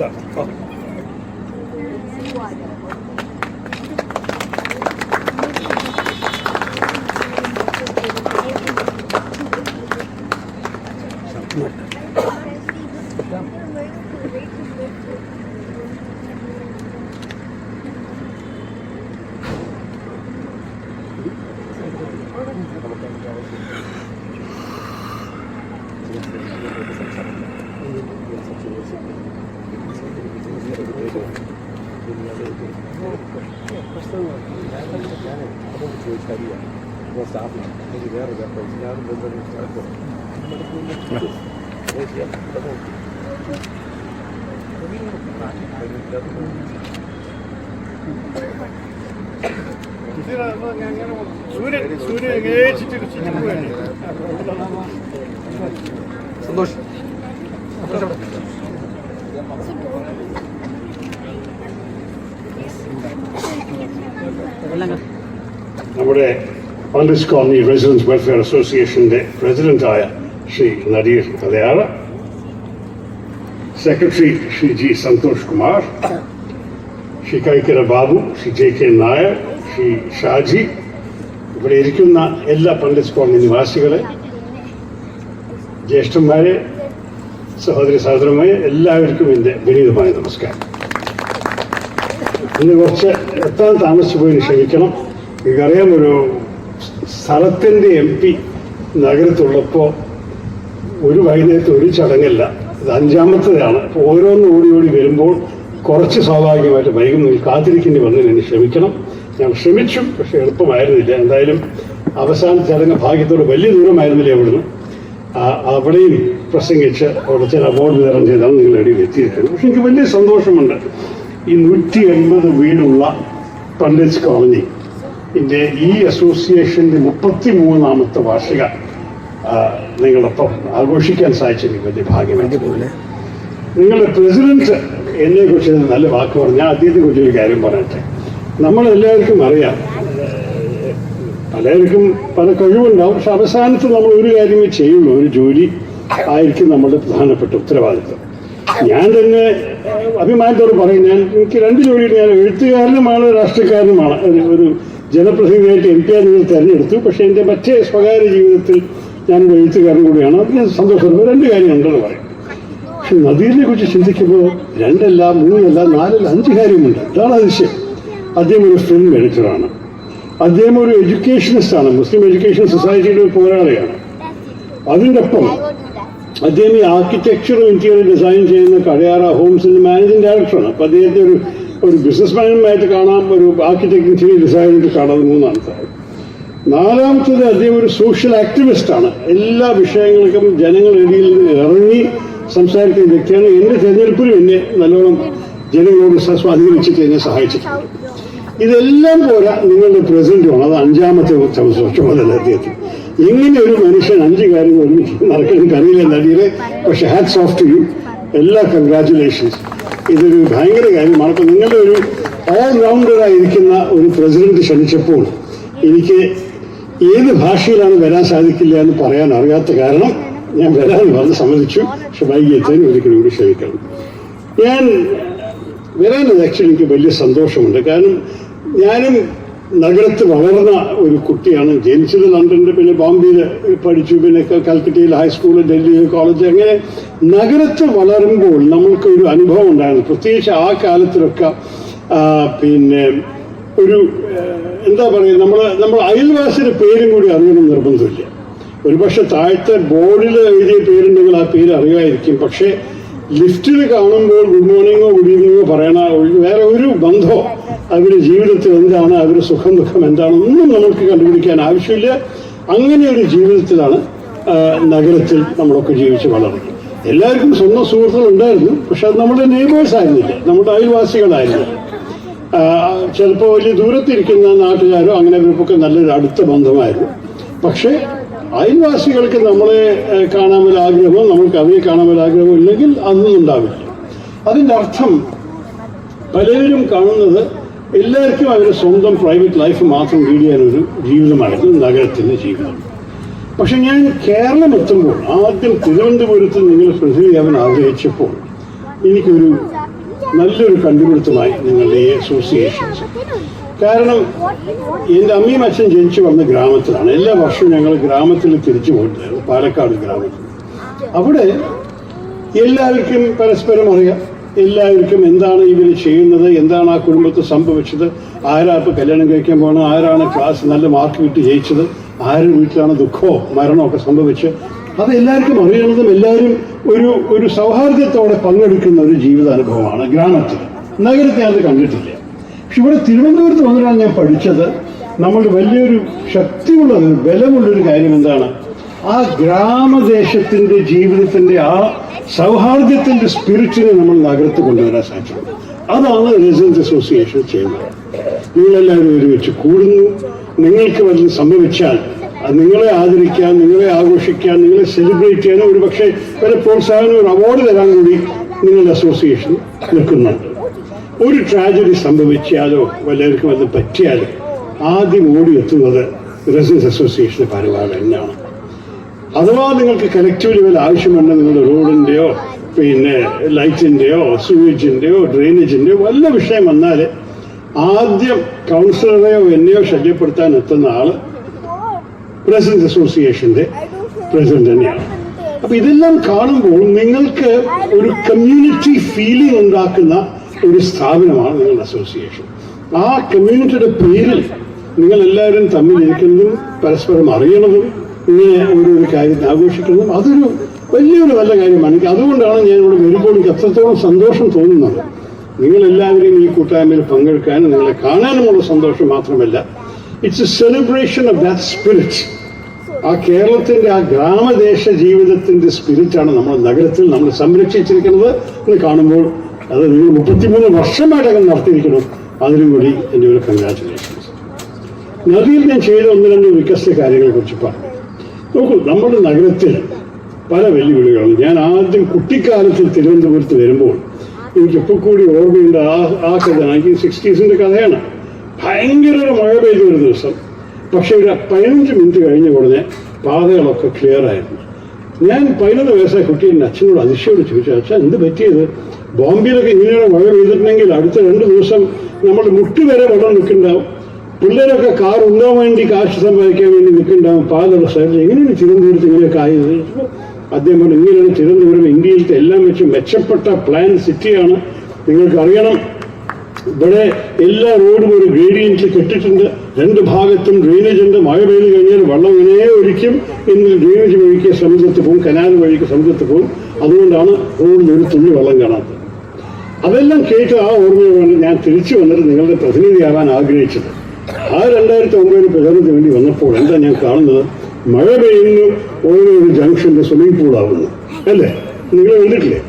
Да. О. Thank you. സൂര്യൻ സൂര്യൻ ഏച്ചിട്ട് ചുറ്റുപോയി സന്തോഷ് നമ്മുടെ പണ്ഡിസ് കോളനി റെസിഡൻസ് വെൽഫെയർ അസോസിയേഷന്റെ പ്രസിഡന്റായ Shri Nadeer Thalayara secretary Shri G Santhosh Kumar Shri Kaikkara Babu Shri J K Nair Shri Shaji ഇവിടെ ഇരിക്കുന്ന എല്ലാ പണ്ഡിസ് കോളനി നിവാസികളെ ജ്യേഷ്ഠന്മാരെ സഹോദരി സഹോദരന്മാരെ എല്ലാവർക്കും എന്റെ വിനീതമായ നമസ്കാരം. ഇന്ന് കുറച്ച് എത്താൻ താമസിച്ചു പോയി ക്ഷമിക്കണം. നിങ്ങൾക്കറിയാം ഒരു സ്ഥലത്തിന്റെ എം പി നഗരത്തുള്ളപ്പോൾ ഒരു വൈകുന്നേരത്ത് ഒരു ചടങ്ങല്ല. ഇത് അഞ്ചാമത്തതാണ്. ഓരോന്ന് ഓടി ഓടി വരുമ്പോൾ കുറച്ച് സ്വാഭാവികമായിട്ട് വൈകുന്നതിൽ കാത്തിരിക്കേണ്ടി വന്നതിന് എന്നെ ക്ഷമിക്കണം ഞാൻ ശ്രമിച്ചു പക്ഷെ എളുപ്പമായിരുന്നില്ല. എന്തായാലും അവസാന ചടങ്ങ് ഭാഗ്യത്തോട് വലിയ ദൂരമായിരുന്നില്ല അവിടുന്ന്. അവിടെയും പ്രസംഗിച്ച് അവിടെ ചില അവാർഡ് വിതരണം ചെയ്താണ് നിങ്ങൾ ഇടയിൽ എത്തിയിരിക്കുന്നത്. പക്ഷെ എനിക്ക് വലിയ സന്തോഷമുണ്ട്. ഈ നൂറ്റി എൺപത് വീടുള്ള പണ്ഡിറ്റ്സ് കോളനി ഇതിന്റെ ഈ അസോസിയേഷന്റെ മുപ്പത്തി മൂന്നാമത്തെ വാർഷിക നിങ്ങളൊപ്പം ആഘോഷിക്കാൻ സാധിച്ചെനിക്ക് വലിയ ഭാഗ്യമായിട്ട് നിങ്ങളുടെ പ്രസിഡന്റ് എന്നെ കുറിച്ച് നല്ല വാക്ക് പറഞ്ഞു. ഞാൻ അദ്ദേഹത്തെ കുറിച്ച് ഒരു കാര്യം പറയട്ടെ നമ്മളെല്ലാവർക്കും അറിയാം പലർക്കും പല കഴിവുണ്ടാവും. പക്ഷെ അവസാനത്ത് നമ്മൾ ഒരു കാര്യമേ ചെയ്യുള്ളൂ. ഒരു ജോലി ആയിരിക്കും നമ്മുടെ പ്രധാനപ്പെട്ട ഉത്തരവാദിത്വം. ഞാൻ തന്നെ അഭിമാനത്തോട് പറയും ഞാൻ എനിക്ക് രണ്ട് ജോലി ഞാൻ എഴുത്തുകാരനുമാണ് രാഷ്ട്രീയക്കാരനുമാണ്. ഒരു ജനപ്രതിനിധിയായിട്ട് എം പി ആർ നിങ്ങൾ തിരഞ്ഞെടുത്തു. പക്ഷേ എന്റെ മറ്റേ സ്വകാര്യ ജീവിതത്തിൽ ഞാൻ ഒരു എഴുത്തുകാരൻ കൂടിയാണ്. അത് ഞാൻ സന്തോഷമുണ്ട് രണ്ട് കാര്യമുണ്ടെന്ന് പറയും. പക്ഷെ കുറിച്ച് ചിന്തിക്കുമ്പോൾ രണ്ടല്ല മൂന്നല്ല നാലല്ല അഞ്ച് കാര്യമുണ്ട്. ഇതാണ് അതിശയം. അദ്ദേഹം ഒരു ഫിലിം എഡിറ്ററാണ് അദ്ദേഹം ഒരു എഡ്യൂക്കേഷനിസ്റ്റ് ആണ്. മുസ്ലിം എഡ്യൂക്കേഷൻ സൊസൈറ്റിയുടെ ഒരു പോരാളിയാണ്. അതിന്റെ ഒപ്പം അദ്ദേഹം ഈ ആർക്കിടെക്ചറും ഇന്റീരിയർ ഡിസൈൻ ചെയ്യുന്ന കടയാറ ഹോംസിന്റെ മാനേജിംഗ് ഡയറക്ടറാണ് അപ്പം അദ്ദേഹത്തെ ഒരു ഒരു ബിസിനസ്മാനുമായിട്ട് കാണാം ഒരു ആർക്കിടെക്റ്റിനെ ഡിസൈനായിട്ട് കാണാം മൂന്നാമത്തെ ആൾ. നാലാമത്തത് അദ്ദേഹം ഒരു സോഷ്യൽ ആക്ടിവിസ്റ്റ് ആണ്. എല്ലാ വിഷയങ്ങൾക്കും ജനങ്ങളിടയിൽ ഇറങ്ങി സംസാരിക്കുന്ന വ്യക്തിയാണ്. എന്റെ തെരഞ്ഞെടുപ്പിലും എന്നെ നല്ലോണം ജനങ്ങളോട് സ്വാധീനിച്ചിട്ട് എന്നെ സഹായിച്ചിട്ടുണ്ട്. ഇതെല്ലാം പോരാ നിങ്ങളുടെ പ്രസിഡന്റുമാണ്. അത് അഞ്ചാമത്തെ ചുമ- ചുമതല അദ്ദേഹത്തിന്. ഇങ്ങനെ ഒരു മനുഷ്യൻ അഞ്ച് കാര്യങ്ങൾ നടക്കാൻ കഴിയില്ല നടിയിലെ പക്ഷെ ഹാറ്റ്സ് ഓഫ് ടു യു എല്ലാ കൺഗ്രാറ്റുലേഷൻസ് ഇതൊരു ഭയങ്കര കാര്യമാണ്. അപ്പോൾ നിങ്ങളുടെ ഒരു ഓൾ റൗണ്ടറായിരിക്കുന്ന ഒരു പ്രസിഡന്റ് ക്ഷണിച്ചപ്പോൾ എനിക്ക് ഏത് ഭാഷയിലാണ് വരാൻ സാധിക്കില്ല എന്ന് പറയാൻ അറിയാത്ത കാരണം ഞാൻ വരാൻ പറഞ്ഞ് സമ്മതിച്ചു. പക്ഷെ വൈകിയതിന് ഒരിക്കലും കൂടി ക്ഷമിക്കണം ഞാൻ വരാനത് ആക്ച്വലി എനിക്ക് വലിയ സന്തോഷമുണ്ട്. കാരണം ഞാനും നഗരത്തിൽ വളർന്ന ഒരു കുട്ടിയാണ്. ജനിച്ചത് ലണ്ടനിൽ പിന്നെ ബോംബെയിൽ പഠിച്ചു പിന്നെ കൽക്കട്ടയിൽ ഹൈസ്കൂൾ ഡൽഹി കോളേജ് അങ്ങനെ നഗരത്തിൽ വളരുമ്പോൾ നമ്മൾക്ക് ഒരു അനുഭവം ഉണ്ടായിരുന്നു. പ്രത്യേകിച്ച് ആ കാലത്തിലൊക്കെ പിന്നെ ഒരു എന്താ പറയുക നമ്മൾ നമ്മൾ അയൽവാസിയുടെ പേരും കൂടി അറിയണം നിർബന്ധമില്ല. ഒരുപക്ഷെ താഴത്തെ ബോർഡിൽ എഴുതിയ പേരുണ്ടെങ്കിൽ ആ പേര് അറിയായിരിക്കും. പക്ഷേ ലിഫ്റ്റിൽ കാണുമ്പോൾ ഗുഡ് മോർണിംഗോ ഗുഡ് ഈവനിങ്ങോ പറയണ വേറെ ഒരു ബന്ധമോ അവരുടെ ജീവിതത്തിൽ എന്താണ് അവരുടെ സുഖം ദുഃഖം എന്താണ്? ഒന്നും നമുക്ക് കണ്ടുപിടിക്കാൻ ആവശ്യമില്ല. അങ്ങനെ ഒരു ജീവിതത്തിലാണ് നഗരത്തിൽ നമ്മളൊക്കെ ജീവിച്ച് വളർന്നത്. എല്ലാവർക്കും സ്വന്തം സുഹൃത്തുക്കൾ ഉണ്ടായിരുന്നു പക്ഷെ അത് നമ്മുടെ നെയ്ബേഴ്സ് ആയിരുന്നില്ല നമ്മുടെ അയൽവാസികളായിരുന്നു ചിലപ്പോൾ വലിയ ദൂരത്തിരിക്കുന്ന നാട്ടുകാരോ അങ്ങനെ ഇവർക്കൊക്കെ നല്ലൊരു അടുത്ത ബന്ധമായിരുന്നു. പക്ഷേ അയൽവാസികൾക്ക് നമ്മളെ കാണാൻ വല്ല ആഗ്രഹമോ നമ്മൾക്ക് അവരെ കാണാൻ വല്ല ആഗ്രഹമോ ഇല്ലെങ്കിൽ അതൊന്നും ഉണ്ടാവില്ല. അതിന്റെ അർത്ഥം പലരും കാണുന്നത് എല്ലാവർക്കും അവരുടെ സ്വന്തം പ്രൈവറ്റ് ലൈഫ് മാത്രം ലീഡ് ചെയ്യാനൊരു ജീവിതമായിരുന്നു നഗരത്തിന്റെ ജീവിതം. പക്ഷെ ഞാൻ കേരളം എത്തുമ്പോൾ ആദ്യം തിരുവനന്തപുരത്ത് നിങ്ങൾ ചെയ്യാൻ ആഗ്രഹിച്ചപ്പോൾ എനിക്കൊരു നല്ലൊരു കണ്ടുപിടുത്തമായി നിങ്ങളുടെ ഈ അസോസിയേഷൻസ് കാരണം എന്റെ അമ്മയും അച്ഛൻ ജനിച്ചു വന്ന ഗ്രാമത്തിലാണ്. എല്ലാ വർഷവും ഞങ്ങൾ ഗ്രാമത്തിൽ തിരിച്ചു പോയിട്ടുണ്ടായിരുന്നു പാലക്കാട് ഗ്രാമത്തിൽ. അവിടെ എല്ലാവർക്കും പരസ്പരം അറിയാം. എല്ലാവർക്കും എന്താണ് ഇവർ ചെയ്യുന്നത് എന്താണ് ആ കുടുംബത്തിൽ സംഭവിച്ചത് ആരാ ഇപ്പോൾ കല്യാണം കഴിക്കാൻ പോകണം ആരാണ് ക്ലാസ് നല്ല മാർക്ക് കിട്ടി ജയിച്ചത് ആരുടെ വീട്ടിലാണ് ദുഃഖമോ മരണമോ ഒക്കെ സംഭവിച്ച് അത് എല്ലാവർക്കും അറിയണതും എല്ലാവരും ഒരു ഒരു സൗഹാർദ്ദത്തോടെ പങ്കെടുക്കുന്ന ഒരു ജീവിതാനുഭവമാണ് ഗ്രാമത്തിൽ. നഗരത്തെ അത് കണ്ടിട്ടില്ല. പക്ഷെ ഇവിടെ തിരുവനന്തപുരത്ത് വന്നിട്ടാണ് ഞാൻ പഠിച്ചത്. നമ്മൾ വലിയൊരു ശക്തിയുള്ളത് ബലമുള്ളൊരു കാര്യം എന്താണ്? ആ ഗ്രാമദേശത്തിന്റെ ജീവിതത്തിന്റെ ആ സൗഹാർദ്ദത്തിന്റെ സ്പിരിറ്റിനെ നമ്മൾ നഗരത്ത് കൊണ്ടുവരാൻ സാധിച്ചു അതാണ് റെസിഡൻസ് അസോസിയേഷൻ ചെയ്യുന്നത്. നിങ്ങളെല്ലാവരും ഒരുമിച്ച് കൂടുന്നു. നിങ്ങൾക്ക് വല്ലതും സംഭവിച്ചാൽ നിങ്ങളെ ആദരിക്കാൻ നിങ്ങളെ ആഘോഷിക്കാൻ നിങ്ങളെ സെലിബ്രേറ്റ് ചെയ്യാൻ ഒരു പക്ഷേ ഒരു പ്രോത്സാഹനം ഒരു അവാർഡ് തരാൻ കൂടി നിങ്ങളുടെ അസോസിയേഷൻ നിൽക്കുന്നുണ്ട്. ഒരു ട്രാജഡി സംഭവിച്ചാലോ വല്ലവർക്കും അത് പറ്റിയാലോ ആദ്യം ഓടിയെത്തുന്നത് റെസിഡൻസ് അസോസിയേഷന്റെ തന്നെയാണ് അഥവാ നിങ്ങൾക്ക് കണക്ടിവിറ്റി വല്ല ആവശ്യമുണ്ട് നിങ്ങളുടെ റോഡിന്റെയോ പിന്നെ ലൈറ്റിന്റെയോ സൂവേജിന്റെയോ ഡ്രെയിനേജിന്റെയോ വല്ല വിഷയം വന്നാൽ ആദ്യം കൗൺസിലറെയോ എന്നെയോ ശല്യപ്പെടുത്താൻ എത്തുന്ന ആൾ പ്രസിഡന്റ് അസോസിയേഷന്റെ പ്രസിഡന്റ് തന്നെയാണ്. അപ്പൊ ഇതെല്ലാം കാണുമ്പോൾ നിങ്ങൾക്ക് ഒരു കമ്മ്യൂണിറ്റി ഫീലിംഗ് ഉണ്ടാക്കുന്ന ഒരു സ്ഥാപനമാണ് നിങ്ങളുടെ അസോസിയേഷൻ ആ കമ്മ്യൂണിറ്റിയുടെ പേരിൽ നിങ്ങൾ എല്ലാവരും തമ്മിൽ ഇരിക്കുന്നതും പരസ്പരം അറിയണതും ഇങ്ങനെ ഒരു ഒരു കാര്യത്തെ ആഘോഷിക്കുന്നതും അതൊരു വലിയൊരു നല്ല കാര്യമാണ്. എനിക്ക് അതുകൊണ്ടാണ് ഞാൻ ഇവിടെ വരുമ്പോൾ എനിക്ക് അത്രത്തോളം സന്തോഷം തോന്നുന്നത്. നിങ്ങളെല്ലാവരെയും ഈ കൂട്ടായ്മയിൽ പങ്കെടുക്കാനും നിങ്ങളെ കാണാനുമുള്ള സന്തോഷം മാത്രമല്ല it's a celebration of that spirit ആ കേരളത്തിന്റെ ആ ഗ്രാമദേശ ജീവിതത്തിന്റെ സ്പിരിറ്റാണ് നമ്മൾ നഗരത്തിൽ നമ്മൾ സംരക്ഷിച്ചിരിക്കുന്നത് എന്ന് കാണുമ്പോൾ അത് നിങ്ങൾ മുപ്പത്തിമൂന്ന് വർഷമായിട്ടകം നടത്തിയിരിക്കണം അതിനും കൂടി എന്റെ ഒരു കൺഗ്രാറ്റുലേഷൻസ് നദിയിൽ ഞാൻ ചെയ്ത ഒന്ന് രണ്ട് വികസിത കാര്യങ്ങളെ കുറിച്ച് പറഞ്ഞു. നോക്കൂ നമ്മുടെ നഗരത്തിൽ പല വെല്ലുവിളികളും. ഞാൻ ആദ്യം കുട്ടിക്കാലത്ത് തിരുവനന്തപുരത്ത് വരുമ്പോൾ എനിക്ക് ഇപ്പോൾ കൂടി ഓർമ്മയുണ്ട് ആ ആ കഥ. നയന്റീൻ സിക്സ്റ്റീസിന്റെ കഥയാണ്. ഭയങ്കര ഒരു മഴ പെയ്ത ഒരു ദിവസം. പക്ഷേ ഒരു പതിനഞ്ച് മിനിറ്റ് കഴിഞ്ഞ ഉടനെ പാതകളൊക്കെ ക്ലിയർ ആയിരുന്നു. ഞാൻ പതിനൊന്ന് വയസ്സായ കുട്ടി എന്റെ അച്ഛനോട് അതിശയോട് ചോദിച്ചു അച്ഛൻ എന്ത് പറ്റിയത്? ബോംബെയിലൊക്കെ ഇങ്ങനെയാണ് മഴ പെയ്തിട്ടുണ്ടെങ്കിൽ അടുത്ത രണ്ട് ദിവസം നമ്മൾ മുട്ട് വരെ വെള്ളം നിൽക്കുന്നുണ്ടാവും. പിള്ളേരൊക്കെ കാർ ഉണ്ടാവാൻ വേണ്ടി കാശ് സമ്പാദിക്കാൻ വേണ്ടി നിൽക്കുന്നുണ്ടാവും പാലുള്ള സ്ഥലത്ത് എങ്ങനെയാണ് തിരുവനന്തപുരത്ത് ഇങ്ങനെയൊക്കെ ആയത്? അദ്ദേഹം പറഞ്ഞു ഇങ്ങനെയാണ് തിരുവനന്തപുരം ഇന്ത്യയിലത്തെ എല്ലാം വെച്ച് മെച്ചപ്പെട്ട പ്ലാൻ സിറ്റിയാണ് നിങ്ങൾക്ക് അറിയണം ഇവിടെ എല്ലാ റോഡും ഒരു ഗ്രേഡിയന്റിൽ കെട്ടിട്ടുണ്ട് രണ്ട് ഭാഗത്തും ഡ്രെയിനേജ് ഉണ്ട്. മഴ പെയ്ത് കഴിഞ്ഞാൽ വെള്ളം ഇങ്ങനെ ഒഴിക്കും എന്നിൽ ഡ്രെയിനേജ് വഴിക്ക് സമുദ്രത്തിൽ പോകും കനാൽ വഴിക്ക് സമുദ്രത്തിൽ പോകും. അതുകൊണ്ടാണ് റോഡിൽ ഒരു തുള്ളി വെള്ളം കാണാത്തത്. അതെല്ലാം കേട്ട് ആ ഓർമ്മയോടാണ് ഞാൻ തിരിച്ചു വന്നിട്ട് നിങ്ങളുടെ പ്രതിനിധിയാകാൻ ആഗ്രഹിച്ചത്. ആ രണ്ടായിരത്തി ഒമ്പതിൽ പ്രചാരണത്തിന് വേണ്ടി വന്നപ്പോൾ എന്താ ഞാൻ കാണുന്നത്? മഴ പെയ്യുന്നു ഓരോ ഒരു ജംഗ്ഷന്റെ സ്വിമ്മിംഗ് പൂളാവുന്നു അല്ലേ? നിങ്ങൾ കണ്ടിട്ടില്ലേ?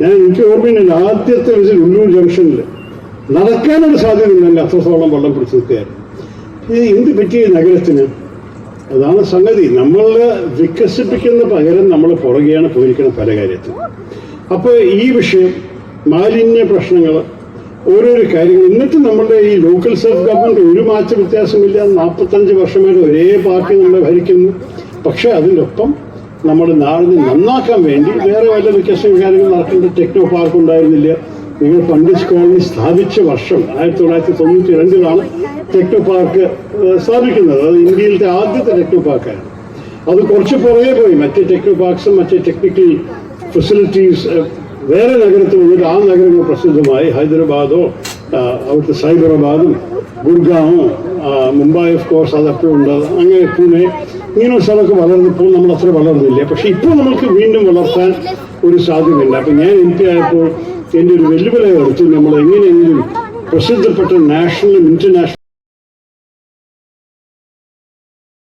ഞാൻ എനിക്ക് ഓർമ്മയുണ്ട് ആദ്യത്തെ വിസിൽ ഉള്ളൂർ ജംഗ്ഷനിൽ നടക്കാനൊരു സാധ്യതയില്ല അത്രത്തോളം വെള്ളം പിടിച്ച് നിൽക്കുകയായിരുന്നു. ഇത് എന്ത് പറ്റിയ നഗരത്തിന്? അതാണ് സംഗതി. നമ്മൾ വികസിപ്പിക്കുന്ന പകരം നമ്മൾ പുറകെയാണ് പോയിരിക്കുന്ന പല കാര്യത്തിൽ അപ്പോൾ ഈ വിഷയം മാലിന്യ പ്രശ്നങ്ങൾ ഓരോരോ കാര്യങ്ങൾ. എന്നിട്ട് നമ്മുടെ ഈ ലോക്കൽ സെൽഫ് ഗവൺമെന്റ് ഒരു മാറ്റ വ്യത്യാസമില്ല. നാൽപ്പത്തഞ്ച് വർഷമായിട്ട് ഒരേ പാർട്ടി നമ്മളെ ഭരിക്കുന്നു. പക്ഷേ അതിന്റെ ഒപ്പം നമ്മുടെ നാടിനെ നന്നാക്കാൻ വേണ്ടി വേറെ വല്ല വ്യത്യസ്ത കാര്യങ്ങൾ നടക്കേണ്ട ടെക്നോ പാർക്ക് ഉണ്ടായിരുന്നില്ല. നിങ്ങൾ പണ്ഡിറ്റ് കോളനി സ്ഥാപിച്ച വർഷം ആയിരത്തി തൊള്ളായിരത്തി തൊണ്ണൂറ്റി രണ്ടിലാണ് ടെക്നോ പാർക്ക് സ്ഥാപിക്കുന്നത്. അത് ഇന്ത്യയിലത്തെ ആദ്യത്തെ ടെക്നോ പാർക്കാണ് അത് കുറച്ച് പുറകെ പോയി. മറ്റ് ടെക്നോ പാർക്സും മറ്റ് ടെക്നിക്കൽ ഫെസിലിറ്റീസ് വേറെ നഗരത്തിൽ വന്നിട്ട് ആ നഗരങ്ങൾ പ്രസിദ്ധമായി ഹൈദരാബാദോ അവിടുത്തെ സൈബറാബാദും ഗുർഗാവും മുംബൈ ഓഫ് കോഴ്സ് അതൊക്കെ ഉണ്ട്. അങ്ങനെ പൂനെ ഇങ്ങനെ സ്ഥലമൊക്കെ വളർന്നപ്പോൾ നമ്മൾ അത്ര വളർന്നില്ല. പക്ഷെ ഇപ്പോൾ നമുക്ക് വീണ്ടും വളർത്താൻ ഒരു സാധ്യതയില്ല അപ്പം ഞാൻ എം പി ആയപ്പോൾ എന്റെ ഒരു വെല്ലുവിളി എടുത്ത് നമ്മൾ എങ്ങനെയെങ്കിലും പ്രസിദ്ധപ്പെട്ട നാഷണലും ഇന്റർനാഷണൽ